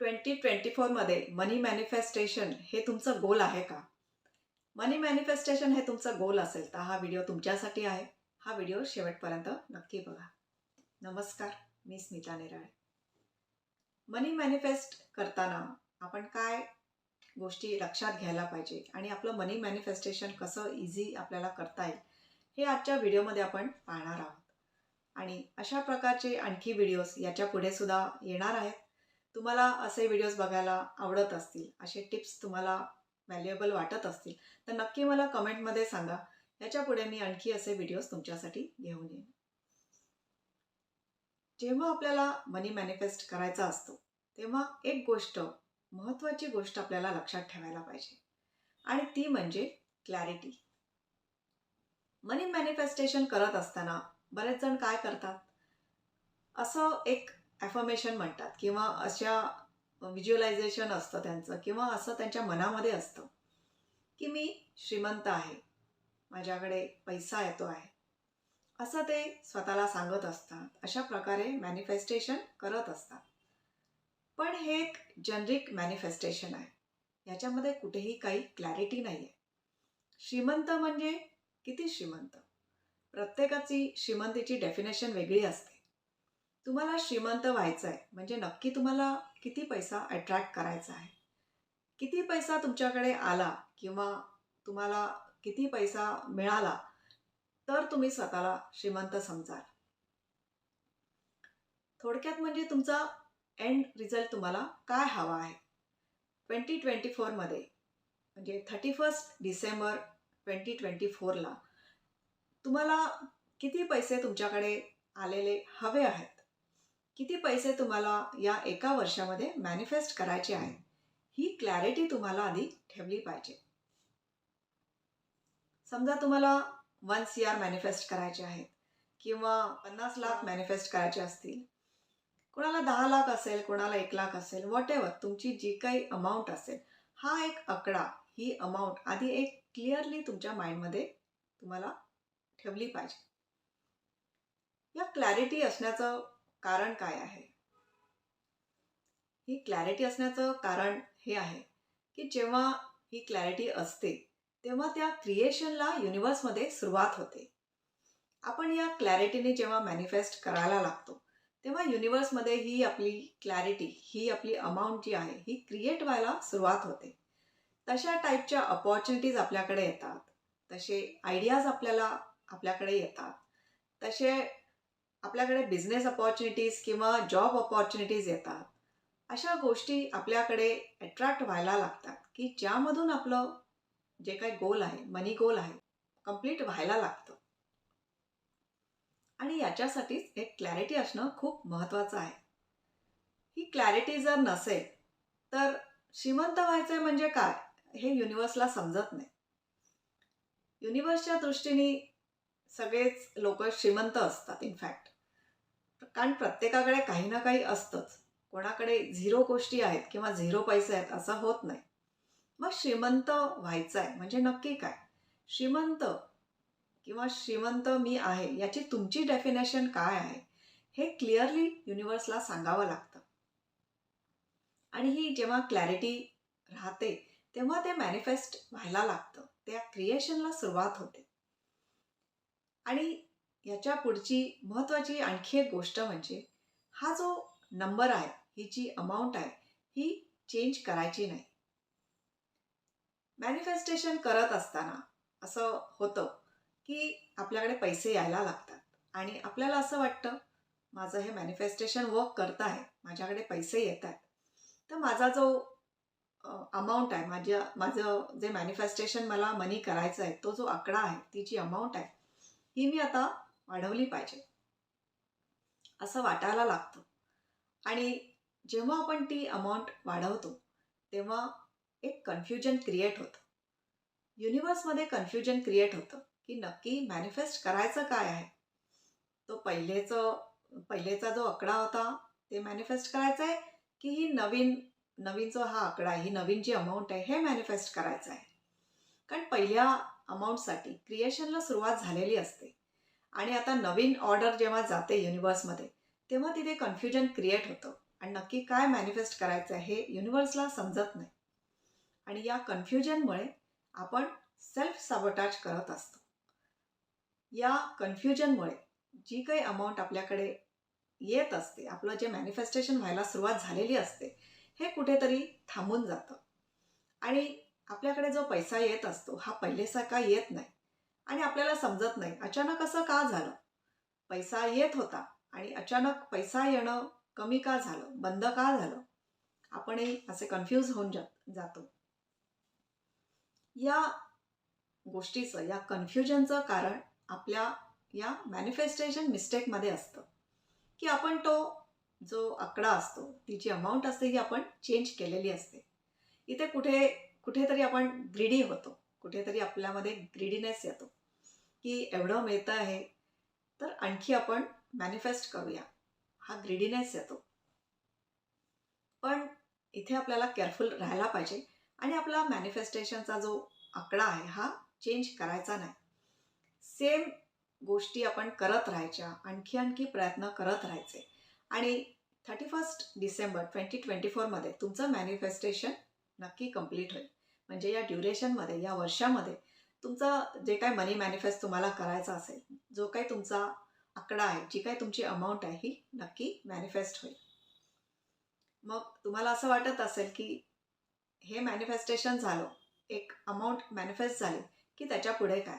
Twenty twenty फोरमध्ये मनी manifestation हे तुमचं गोल आहे का? मनी मॅनिफेस्टेशन हे तुमचं गोल असेल तर हा व्हिडिओ तुमच्यासाठी आहे. हा व्हिडिओ शेवटपर्यंत नक्की बघा. नमस्कार मी स्मिता निराळे. मनी मॅनिफेस्ट करताना आपण काय गोष्टी लक्षात घ्यायला पाहिजे आणि आपलं मनी मॅनिफेस्टेशन कसं इझी आपल्याला करता येईल हे आजच्या व्हिडिओमध्ये आपण पाहणार आहोत. आणि अशा प्रकारचे आणखी व्हिडिओज याच्यापुढे सुद्धा येणार आहेत. तुम्हाला असे व्हिडिओज बघायला आवडत असतील असे टिप्स तुम्हाला व्हॅल्युएबल वाटत असतील तर नक्की मला कमेंटमध्ये सांगा. याच्यापुढे मी आणखी असे व्हिडिओज तुमच्यासाठी घेऊन येईन. जेव्हा आपल्याला मनी मॅनिफेस्ट करायचा असतो तेव्हा एक गोष्ट महत्त्वाची गोष्ट आपल्याला लक्षात ठेवायला पाहिजे. आणि ती म्हणजे क्लॅरिटी मनी मॅनिफेस्टेशन करत असताना बरेच जण काय करतात? असं एक ॲफर्मेशन म्हणतात किंवा अशा व्हिज्युअलायझेशन असतं त्यांचं किंवा असं त्यांच्या मनामध्ये असतं की मी श्रीमंत आहे माझ्याकडे पैसा येतो आहे. असं ते स्वतःला सांगत असतात अशा प्रकारे मॅनिफेस्टेशन करत असतात. पण हे एक जनरिक मॅनिफेस्टेशन आहे. याच्यामध्ये कुठेही काही क्लॅरिटी नाही आहे श्रीमंत म्हणजे किती श्रीमंत? प्रत्येकाची श्रीमंतीची डेफिनेशन वेगळी असते. तुम्हाला श्रीमंत व्हायचं आहे म्हणजे नक्की तुम्हाला किती पैसा अट्रॅक्ट करायचा आहे? किती पैसा तुमच्याकडे आला किंवा तुम्हाला किती पैसा मिळाला तर तुम्ही स्वतःला श्रीमंत समजाल. थोडक्यात म्हणजे तुमचा एंड रिझल्ट तुम्हाला काय हवा आहे? ट्वेंटी ट्वेंटी फोरमध्ये म्हणजे thirty first December twenty twenty फोरला तुम्हाला किती पैसे तुमच्याकडे आलेले हवे आहेत? किती पैसे तुम्हाला या एका वर्षामध्ये मॅनिफेस्ट करायचे आहे ही क्लॅरिटी तुम्हाला आधी ठेवली पाहिजे. समजा तुम्हाला वन सी आर मॅनिफेस्ट करायचे आहेत किंवा पन्नास लाख मॅनिफेस्ट करायचे असतील. कोणाला दहा लाख असेल कोणाला एक लाख असेल वॉट एव्हर तुमची जी काही अमाऊंट असेल हा एक आकडा ही अमाऊंट आधी एक क्लिअरली तुमच्या माइंडमध्ये तुम्हाला ठेवली पाहिजे. या क्लॅरिटी असण्याचं कारण काय आहे? ही क्लॅरिटी असण्याचं कारण हे आहे की जेव्हा ही क्लॅरिटी असते तेव्हा त्या क्रिएशनला युनिवर्समध्ये सुरुवात होते. आपण या क्लॅरिटीने जेव्हा मॅनिफेस्ट करायला लागतो तेव्हा युनिवर्समध्ये ही आपली क्लॅरिटी ही आपली अमाऊंट जी आहे ही क्रिएट व्हायला सुरुवात होते. तशा टाईपच्या अपॉर्च्युनिटीज आपल्याकडे येतात. तसे आयडियाज आपल्याला आपल्याकडे येतात. तसे आपल्याकडे बिझनेस अपॉर्च्युनिटीज किंवा जॉब अपॉर्च्युनिटीज येतात. अशा गोष्टी आपल्याकडे अट्रॅक्ट व्हायला लागतात की ज्यामधून आपलं जे काही गोल आहे मनी गोल आहे कंप्लीट व्हायला लागतं. आणि याच्यासाठीच एक क्लॅरिटी असणं खूप महत्त्वाचं आहे. ही क्लॅरिटी जर नसेल तर श्रीमंत व्हायचं म्हणजे काय हे युनिवर्सला समजत नाही. युनिवर्सच्या दृष्टीने सगळेच लोक श्रीमंत असतात इनफॅक्ट कारण प्रत्येकाकडे काही ना काही असतंच. कोणाकडे झिरो गोष्टी आहेत किंवा झिरो पैसे आहेत असं होत नाही. मग श्रीमंत व्हायचं आहे म्हणजे नक्की काय? श्रीमंत किंवा श्रीमंत मी आहे याची तुमची डेफिनेशन काय आहे हे क्लिअरली युनिवर्सला सांगावं लागतं. आणि ही जेव्हा क्लॅरिटी राहते तेव्हा ते मॅनिफेस्ट व्हायला लागतं. त्या क्रिएशनला सुरुवात होते. आणि याच्या पुढची महत्त्वाची आणखी एक गोष्ट म्हणजे हा जो नंबर आहे ही जी अमाऊंट आहे ही चेंज करायची नाही. मॅनिफेस्टेशन करत असताना असं होतं की आपल्याकडे पैसे यायला लागतात आणि आपल्याला असं वाटतं माझं हे मॅनिफेस्टेशन वर्क करत आहे माझ्याकडे पैसे येत आहेत. तर माझा जो अमाऊंट आहे माझ्या माझं जे मॅनिफेस्टेशन मला मनी करायचं आहे तो जो आकडा आहे ती जी अमाऊंट आहे ही मी आता वाढवली पाहिजे. असं वाटायला लागतं. आणि जेव्हा आपण ती अमाऊंट वाढवतो तेव्हा एक कन्फ्युजन क्रिएट होतं. युनिवर्समध्ये कन्फ्युजन क्रिएट होतं की नक्की मॅनिफेस्ट करायचं काय आहे? तो पहिलेचं पहिलेचा जो आकडा होता ते मॅनिफेस्ट करायचं आहे की ही नवीन नवीन जो हा आकडा आहे ही नवीन जी अमाऊंट आहे हे मॅनिफेस्ट करायचं आहे कारण पहिल्या अमाऊंटसाठी क्रिएशनला सुरुवात झालेली असते. आणि आता नवीन ऑर्डर जेव्हा जाते युनिवर्समध्ये तेव्हा तिथे कन्फ्युजन क्रिएट होतं. आणि नक्की काय मॅनिफेस्ट करायचं आहे हे युनिवर्सला समजत नाही. आणि या कन्फ्युजनमुळे आपण सेल्फ साबोटाज करत असतो. या कन्फ्युजनमुळे जी काही अमाऊंट आपल्याकडे येत असते आपलं जे मॅनिफेस्टेशन व्हायला सुरुवात झालेली असते हे कुठेतरी थांबून जातं. आणि आपल्याकडे जो पैसा येत असतो हा पहिलेसारखा येत नाही? आणि आपल्याला समजत नाही अचानक असं का झालं? पैसा येत होता आणि अचानक पैसा येणं कमी का झालं? बंद का झालं? आपणही असे कन्फ्यूज होऊन जात जातो. या गोष्टीचं या कन्फ्युजनचं कारण आपल्या या मॅनिफेस्टेशन मिस्टेकमध्ये असतं. की आपण तो जो आकडा असतो ती जी अमाऊंट असते ही आपण चेंज केलेली असते. इथे कुठे कुठेतरी आपण ग्रीडी होतो. कुठेतरी आपल्यामध्ये ग्रीडीनेस येतो. की एवढं मिळतं आहे तर आणखी आपण मॅनिफेस्ट करूया. हा ग्रीडीनेस येतो. पण इथे आपल्याला केअरफुल राहायला पाहिजे आणि आपला मॅनिफेस्टेशनचा जो आकडा आहे हा चेंज करायचा नाही. सेम गोष्टी आपण करत राहायच्या आणखी आणखी प्रयत्न करत राहायचे. आणि thirty first December twenty twenty फोरमध्ये तुमचं मॅनिफेस्टेशन नक्की कंप्लीट होईल. म्हणजे या ड्युरेशनमध्ये या वर्षामध्ये तुमचं जे काय मनी मॅनिफेस्ट तुम्हाला करायचा असेल जो काही तुमचा आकडा आहे जी काही तुमची अमाऊंट आहे ही नक्की मॅनिफेस्ट होईल. मग तुम्हाला असं वाटत असेल की हे मॅनिफेस्टेशन झालं एक अमाऊंट मॅनिफेस्ट झाली की त्याच्या पुढे काय?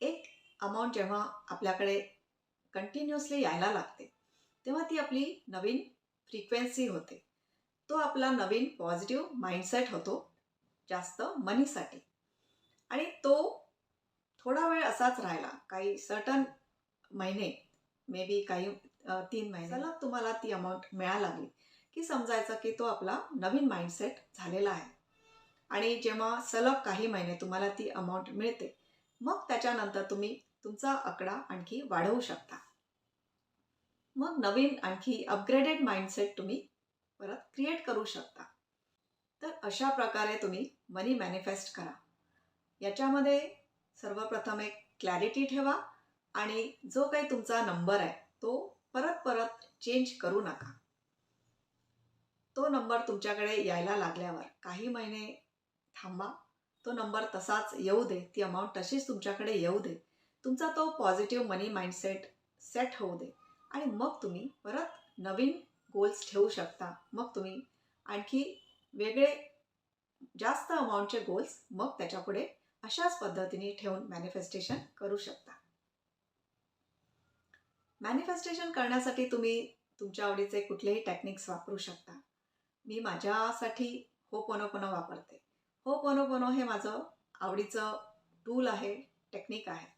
एक अमाऊंट जेव्हा आपल्याकडे कंटिन्युअसली यायला लागते तेव्हा ती आपली नवीन फ्रिक्वेन्सी होते. तो आपला नवीन पॉझिटिव्ह माइंडसेट होतो जास्त मनीसाठी आणि तो थोडा वेळ असाच राहिला काही सर्टन महिने मे बी काही तीन महिन्याला तुम्हाला ती अमाऊंट मिळायला लागली की समजायचं की तो आपला नवीन माइंडसेट झालेला आहे. आणि जेव्हा सलग काही महिने तुम्हाला ती अमाऊंट मिळते मग त्याच्यानंतर तुम्ही तुमचा आकडा आणखी वाढवू शकता. मग नवीन आणखी अपग्रेडेड माइंडसेट तुम्ही परत क्रिएट करू शकता. तर अशा प्रकारे तुम्ही मनी मॅनिफेस्ट करा. याच्यामध्ये सर्वप्रथम एक क्लॅरिटी ठेवा आणि जो काही तुमचा नंबर आहे तो परत परत चेंज करू नका. तो नंबर तुमच्याकडे यायला लागल्यावर काही महिने थांबा. तो नंबर तसाच येऊ दे. ती अमाऊंट तशीच तुमच्याकडे येऊ दे. तुमचा तो पॉझिटिव्ह मनी माइंडसेट सेट होऊ दे. आणि मग तुम्ही परत नवीन गोल्स ठेवू शकता. मग तुम्ही आणखी वेगळे जास्त अमाऊंटचे गोल्स मग त्याच्यापुढे अशाच पद्धतीने ठेवून मॅनिफेस्टेशन करू शकता. मॅनिफेस्टेशन करण्यासाठी तुम्ही तुमच्या आवडीचे कुठलेही टेक्निक्स वापरू शकता. मी माझ्यासाठी हो पोनो पोनो वापरते. हो पोनो पोनो हे माझं आवडीचं टूल आहे टेक्निक आहे.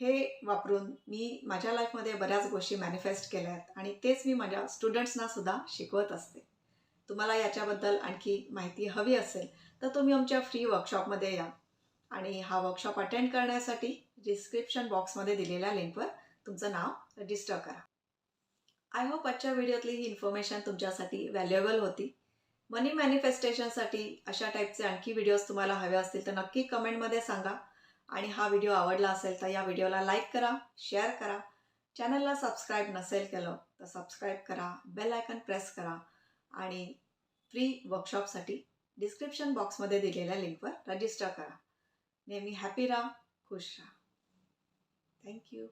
हे वापरून मी माझ्या लाईफमध्ये बऱ्याच गोष्टी मॅनिफेस्ट केल्या आहेत आणि तेच मी माझ्या स्टुडंट्सना सुद्धा शिकवत असते. तुम्हाला याच्याबद्दल आणखी माहिती हवी असेल तर तुम्ही आमच्या फ्री वर्कशॉपमध्ये या. आणि हा वर्कशॉप अटेंड करण्यासाठी डिस्क्रिप्शन बॉक्समध्ये दिलेल्या लिंकवर तुमचं नाव रजिस्टर करा. आय होप आजच्या व्हिडिओतली ही इन्फॉर्मेशन तुमच्यासाठी व्हॅल्युएबल होती. मनी मॅनिफेस्टेशनसाठी अशा टाईपचे आणखी व्हिडिओज तुम्हाला हवे असतील तर नक्की कमेंटमध्ये सांगा. आणि हा व्हिडिओ आवडला असेल तर या व्हिडिओला लाईक करा शेअर करा. चॅनलला सबस्क्राईब नसेल केलं तर सबस्क्राईब करा बेल आयकन प्रेस करा. आणि फ्री वर्कशॉपसाठी डिस्क्रिप्शन बॉक्समध्ये दिलेल्या लिंकवर रजिस्टर करा. नेहमी हॅपी राहा खुश राहा. थँक्यू